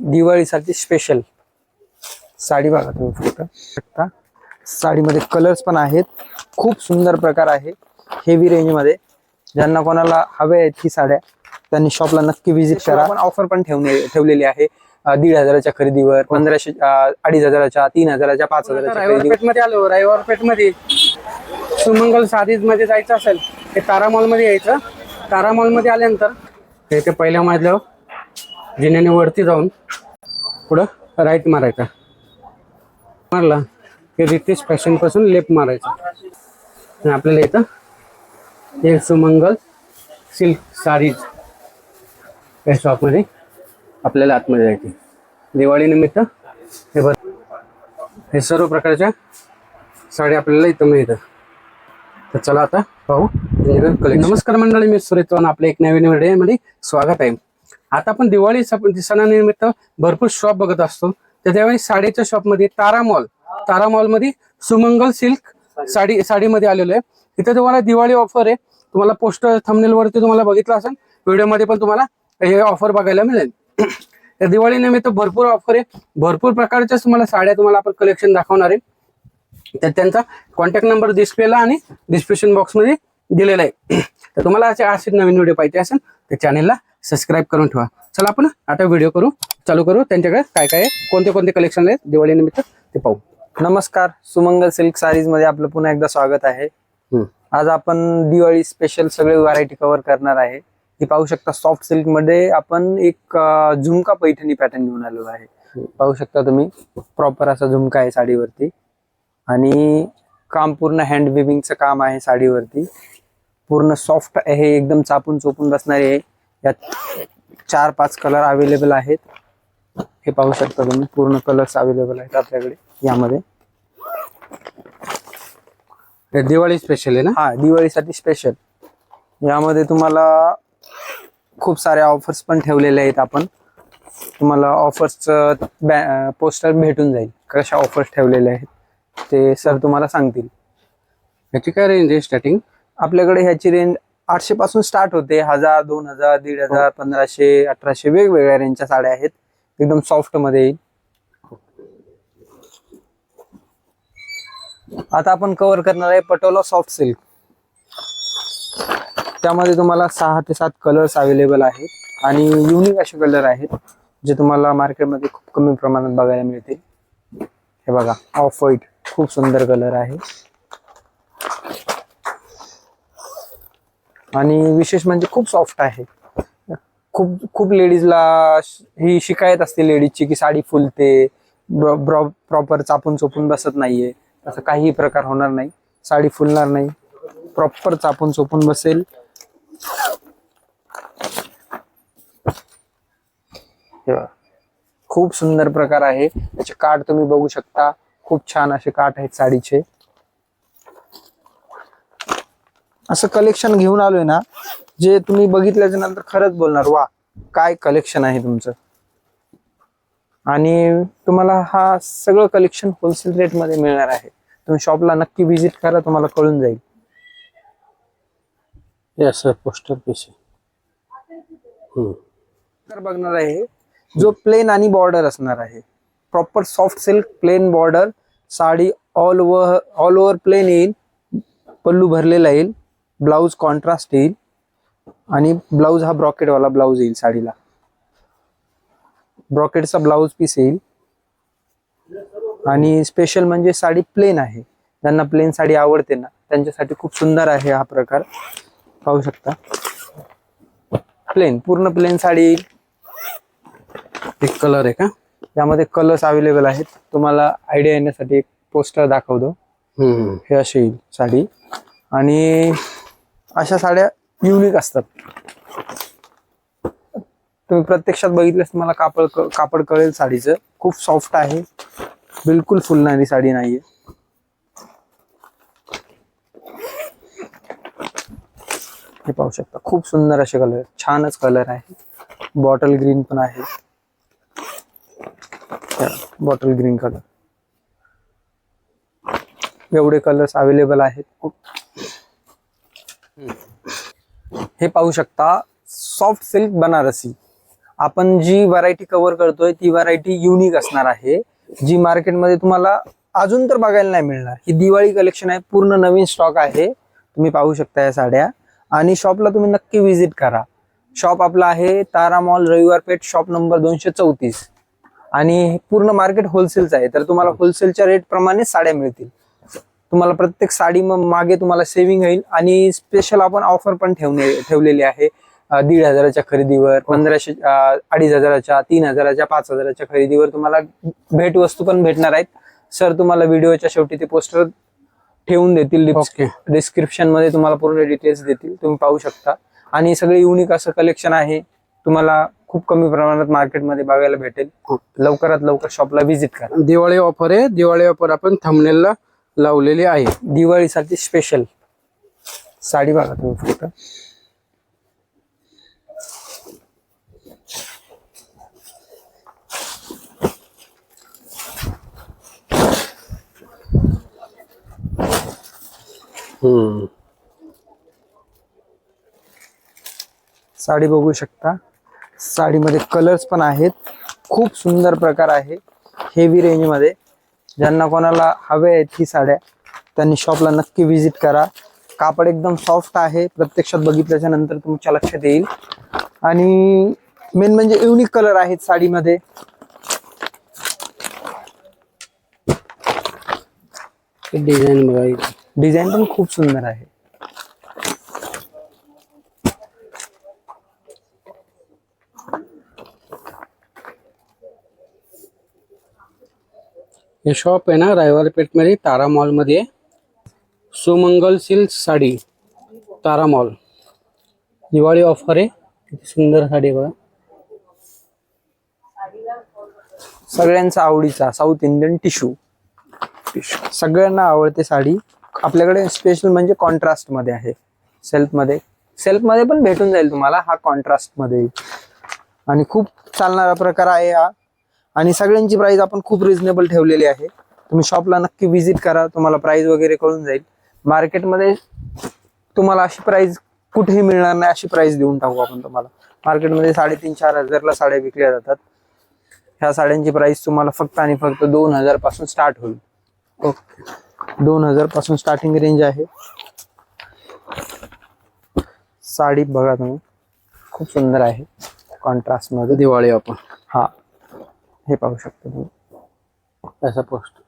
दिवाळीसाठी स्पेशल साडी बघा तुम्ही फक्त. शकता साडीमध्ये कलर्स पण आहेत. खूप सुंदर प्रकार आहे. हेवी रेंजमध्ये ज्यांना कोणाला हवे आहेत ही साड्या त्यांनी शॉपला नक्की व्हिजिट करा. पण ऑफर पण ठेवणे ठेवलेली आहे. दीड हजाराच्या खरेदीवर पंधराशे अं, अडीच हजाराच्या तीन हजाराच्या पाच हजाराच्या आलो. रायवरपेठमध्ये सुमंगल साधीजमध्ये जायचं असेल ते तारा मॉलमध्ये यायचं. तारा मॉलमध्ये आल्यानंतर ते पहिल्या मजल्यावर जिन्याने वरती जाऊन पुढं राईट मारायचा. मारला. की रितेश फॅशनपासून लेफ्ट मारायचा. आणि आपल्याला इथं हे सुमंगल सिल्क साडीज या शॉपमध्ये आपल्याला आतमध्ये जायचे. दिवाळीनिमित्त हे बघ. हे सर्व प्रकारच्या साड्या आपल्याला इथं मिळतं तर चला आता पाहू नमस्कार मंडळी मी सुरेश चव्हाण. आपल्या एक नवीन व्हिडिओमध्ये स्वागत आहे. आता आपण दिवाळी सणानिमित्त भरपूर शॉप बघत असतो. तर त्यावेळी साडीच्या शॉपमध्ये तारा मॉल तारा मॉलमध्ये सुमंगल सिल्क साडी साडीमध्ये आलेलो आहे. इथे तुम्हाला दिवाळी ऑफर आहे. तुम्हाला पोस्टर थंबनेलवरती तुम्हाला बघितलं असेल. व्हिडिओमध्ये पण तुम्हाला हे ऑफर बघायला मिळेल. तर दिवाळी निमित्त भरपूर ऑफर आहे. भरपूर प्रकारच्या तुम्हाला साड्या तुम्हाला आपण कलेक्शन दाखवणार आहे. तर त्यांचा कॉन्टॅक्ट नंबर डिस्प्लेला आणि डिस्क्रिप्शन बॉक्समध्ये दिलेला आहे. तर तुम्हाला असे असे नवीन व्हिडिओ पाहिजे असेल तर चॅनेलला सबस्क्राईब करून ठेवा. चला आपण आता व्हिडिओ करू चालू करू. त्यांच्याकडे काय काय कोणते कोणते कलेक्शन आहेत? दिवाळी निमित्त ते पाहू. नमस्कार सुमंगल सिल्क साडीजमध्ये आपलं पुन्हा एकदा स्वागत आहे. आज आपण दिवाळी स्पेशल सगळे व्हरायटी कव्हर करणार आहे. ही पाहू शकता सॉफ्ट सिल्कमध्ये आपण एक झुमका पैठणी पॅटर्न घेऊन आलेलो आहे. पाहू शकता तुम्ही प्रॉपर असा झुमका आहे साडीवरती. आणि काम पूर्ण हँड विविंगचं काम आहे साडीवरती. पूर्ण सॉफ्ट आहे एकदम चापून चोपून बसणारे आहे. यात चार पाच कलर अवेलेबल आहेत. हे पाहू शकता तुम्ही पूर्ण कलर्स अवेलेबल आहेत आपल्याकडे यामध्ये. हे दिवाळी स्पेशल आहे ना? हा दिवाळीसाठी स्पेशल यामध्ये तुम्हाला खूप साऱ्या ऑफर्स पण ठेवलेले आहेत आपण. तुम्हाला ऑफर्सचं पोस्टर भेटून जाईल. कशा ऑफर्स ठेवलेले आहेत ते सर तुम्हाला सांगतील. ह्याची काय रेंज आहे स्टार्टिंग आपल्याकडे ह्याची रेंज आठशे पासून स्टार्ट होते. हजार दोन हजार दीड हजार पंधराशे अठराशे वेगवेगळ्या रेंजच्या साड्या आहेत. एकदम सॉफ्टमध्ये. येईल आता आपण कव्हर करणार आहे पटोला सॉफ्ट सिल्क त्यामध्ये तुम्हाला सहा ते सात कलर्स अवेलेबल आहेत. आणि युनिक असे कलर आहेत जे तुम्हाला मार्केटमध्ये खूप कमी प्रमाणात बघायला मिळतील. हे बघा ऑफ व्हाईट खूप सुंदर कलर आहे. आणि विशेष म्हणजे खूप सॉफ्ट आहे. खूप खूप लेडीजला ही शिकायत असते लेडीजची की साडी फुलते प्रॉपर चापून चोपून बसत नाहीये. असं काहीही प्रकार होणार नाही. साडी फुलणार नाही. प्रॉपर चापून चोपून बसेल. खूप सुंदर प्रकार आहे. त्याचे काठ तुम्ही बघू शकता. खूप छान असे काठ आहेत साडीचे. असं कलेक्शन घेऊन आलोय ना जे तुम्ही बघितल्याच्या नंतर खरंच बोलणार वा काय कलेक्शन आहे तुमचं? आणि तुम्हाला हा सगळं कलेक्शन होलसेल रेटमध्ये मिळणार आहे. तुम्ही शॉपला नक्की व्हिजिट करा तुम्हाला कळून जाईल. पोस्टर तर बघणार आहे जो प्लेन आणि बॉर्डर असणार आहे. Proper soft silk plain border sari all over all over plain येईल पल्लू भरलेला येईल. ब्लाऊज कॉन्ट्रास्ट येईल. आणि ब्लाऊज हा ब्रॉकेटवाला ब्लाऊज येईल साडीला. ब्रॉकेटचा ब्लाऊज पीस येईल. आणि स्पेशल म्हणजे साडी प्लेन आहे. ज्यांना प्लेन साडी आवडते ना त्यांच्यासाठी खूप सुंदर आहे हा प्रकार. पाहू शकता. प्लेन पूर्ण प्लेन साडी येईल. एक कलर आहे का? यामध्ये कलर्स अवेलेबल आहेत. तुम्हाला आयडिया येण्यासाठी एक पोस्टर दाखवतो. हे अशी येईल साडी. आणि अशा साड्या युनिक असतात. तुम्ही प्रत्यक्षात बघितल्यास तुम्हाला कापड कापड कळेल साडीचं. खूप सॉफ्ट आहे. बिलकुल फुलणारी साडी नाहीये. हे पाहू शकता खूप सुंदर असे कलर छानच कलर आहे. बॉटल ग्रीन पण आहे. बॉटल ग्रीन कलर एवढे कलर्स अवेलेबल आहेत. खूप हे पाहू शकता सॉफ्ट सिल्क बनारसी. आपण जी व्हरायटी कव्हर करतोय ती व्हरायटी युनिक असणार आहे. जी मार्केटमध्ये तुम्हाला अजून तर बघायला नाही मिळणार. ही दिवाळी कलेक्शन आहे पूर्ण नवीन स्टॉक आहे. तुम्ही पाहू शकता या साड्या. आणि शॉपला तुम्ही नक्की व्हिजिट करा. शॉप आपला आहे तारा मॉल रविवार पेठ शॉप नंबर दोनशे चौतीस. आणि हे पूर्ण मार्केट होलसेलचं आहे. तर तुम्हाला होलसेलच्या रेट प्रमाणे साड्या मिळतील. तुम्हाला प्रत्येक साडी मग मागे तुम्हाला सेव्हिंग होईल आणि स्पेशल आपण ऑफर पण ठेवणे ठेवलेली आहे. दीड हजाराच्या खरेदीवर पंधराशे अं, अडीच हजाराच्या तीन हजाराच्या पाच हजाराच्या खरेदीवर तुम्हाला भेट वस्तू पण भेटणार आहेत. सर तुम्हाला व्हिडिओच्या शेवटी ते पोस्टर ठेवून देतील. डिस्क्रिप्शनमध्ये तुम्हाला पूर्ण डिटेल्स देतील. तुम्ही पाहू शकता. आणि सगळे युनिक असं कलेक्शन आहे. तुम्हाला खूप कमी प्रमाणात मार्केटमध्ये बघायला भेटेल. लवकरात लवकर शॉपला व्हिजिट करा. दिवाळी ऑफर आहे. दिवाळी ऑफर आपण थंबनेलला लावलेली आहे. दिवाळीसाठी स्पेशल साडी बघा तुम्ही फक्त. हम्म. साडी बघू शकता. साडीमध्ये कलर्स पण आहेत. खूप सुंदर प्रकार आहे. हेवी रेंजमध्ये ज्यांना कोणाला हवे आहेत ही साड्या त्यांनी शॉपला नक्की व्हिजिट करा. कापड एकदम सॉफ्ट आहे. प्रत्यक्षात बघितल्याच्या नंतर तुमच्या लक्षात येईल. आणि मेन म्हणजे युनिक कलर आहेत साडीमध्ये. डिझाईन बघा. डिझाईन पण खूप सुंदर आहे. हे शॉप आहे ना रायवारपेठमध्ये तारा मॉलमध्ये Sumangal silk sari Tara mall Diwali offer आहे. किती सुंदर साडी आहे बघा. सगळ्यांचा आवडीचा साऊथ इंडियन टिश्यू सगळ्यांना आवडते साडी. आपल्याकडे स्पेशल म्हणजे कॉन्ट्रास्टमध्ये आहे. सेल्फमध्ये. सेल्फमध्ये पण भेटून जाईल तुम्हाला हा कॉन्ट्रास्टमध्ये. आणि खूप चालणारा प्रकार आहे हा. आणि सगळ्यांची प्राइस आपण खूप रिझनेबल ठेवलेली आहे. तुम्ही शॉपला नक्की व्हिजिट करा तुम्हाला प्राइस वगैरे कळून जाईल. मार्केटमध्ये तुम्हाला अशी प्राइस कुठेही मिळणार नाही अशी प्राइस देऊन टाकू आपण तुम्हाला. मार्केटमध्ये साडेतीन चार हजारला साड्या विकल्या जातात. ह्या साड्यांची प्राइस तुम्हाला फक्त आणि फक्त दोन हजारपासून स्टार्ट होईल. ओके दोन हजारपासून स्टार्टिंग रेंज आहे. साडी बघा तुम्ही. खूप सुंदर आहे. कॉन्ट्रास्टमध्ये. दिवाळी ऑफर हा. हे पाहू शकता तुम्ही असा पोस्ट.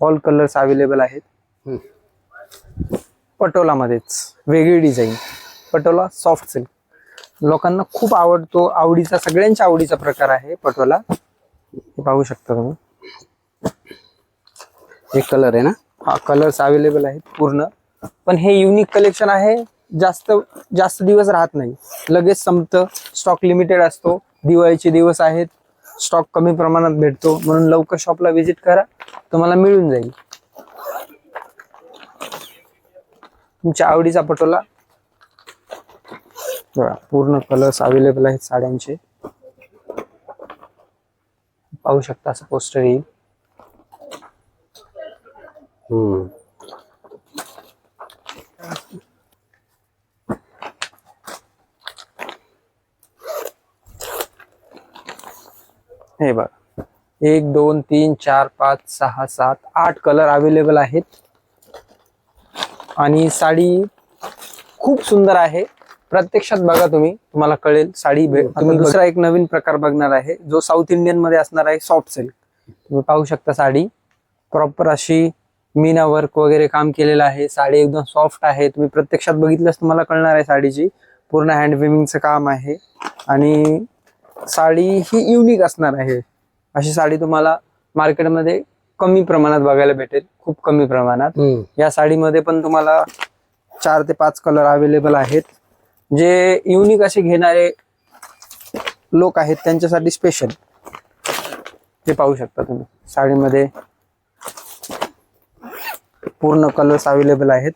ऑल कलर्स अवेलेबल आहेत. पटोलामध्येच. वेगळी डिझाईन पटोला सॉफ्ट सिल्क लोकांना खूप आवडतो आवडीचा सगळ्यांच्या आवडीचा प्रकार आहे पटोला. हे पाहू शकता तुम्ही. एक कलर आहे ना? हा कलर्स अवेलेबल आहेत पूर्ण. पण हे युनिक कलेक्शन आहे. जास्त जास्त दिवस राहत नाही. लगेच संपतं स्टॉक लिमिटेड असतो. दिवाळीचे दिवस आहेत. स्टॉक कमी प्रमाणात भेटतो. म्हणून लवकर शॉपला व्हिजिट करा. तुम्हाला मिळून जाईल. तुमच्या आवडीचा पटोला. पूर्ण कलर्स अवेलेबल आहेत साड्यांचे. पाहू शकता असं पोस्टर येईल. हे बघा. एक दोन तीन चार पाच सहा सात आठ कलर अवेलेबल आहेत. आणि साडी खूप सुंदर आहे. प्रत्यक्षात बघा तुम्ही तुम्हाला कळेल साडी भे- तुम्ही दुसरा एक नवीन प्रकार बघणार आहे जो साऊथ इंडियनमध्ये असणार आहे सॉफ्ट सिल्क तुम्ही पाहू शकता साडी. प्रॉपर अशी मीना वर्क वगैरे काम केलेलं आहे. साडी एकदम सॉफ्ट आहे. तुम्ही प्रत्यक्षात बघितल्यास तुम्हाला कळणार आहे साडीची. पूर्ण हँड विमिंगचं काम आहे. आणि साडी ही युनिक असणार आहे. अशी साडी तुम्हाला मार्केटमध्ये कमी प्रमाणात बघायला भेटेल. खूप कमी प्रमाणात. या साडीमध्ये पण तुम्हाला चार ते पाच कलर अवेलेबल आहेत. जे युनिक असे घेणारे लोक आहेत त्यांच्यासाठी स्पेशल ते पाहू शकता तुम्ही. साडीमध्ये पूर्ण कलर्स अवेलेबल आहेत.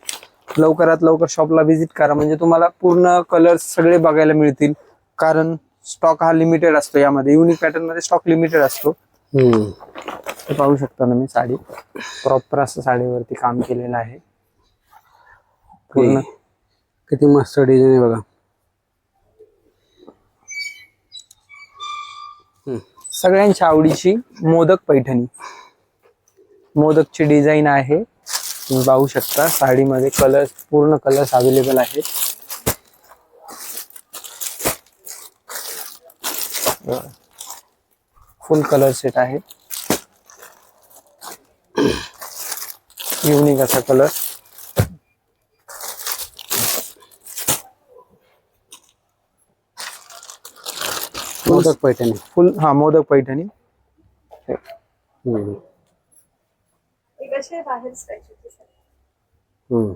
लवकरात लवकर शॉपला व्हिजिट करा. म्हणजे तुम्हाला पूर्ण कलर्स सगळे बघायला मिळतील. कारण स्टॉक हा लिमिटेड असतो यामध्ये. युनिक पॅटर्नमध्ये स्टॉक लिमिटेड असतो. पाहू शकता तुम्ही साडी. प्रॉपर असं साडीवरती काम केलेलं आहे. पूर्ण. किती मस्त डिझाईन आहे बघा. सगळ्यांच्या आवडीची मोदक पैठणी. मोदकची डिझाईन आहे. तुम्ही पाहू शकता साडीमध्ये कलर्स पूर्ण कलर्स अवेलेबल आहेत. फुल कलर सेट आहे. युनिक असा कलर. मोदक पैठणी. फुल हा मोदक पैठणी. हम्म. हम्म.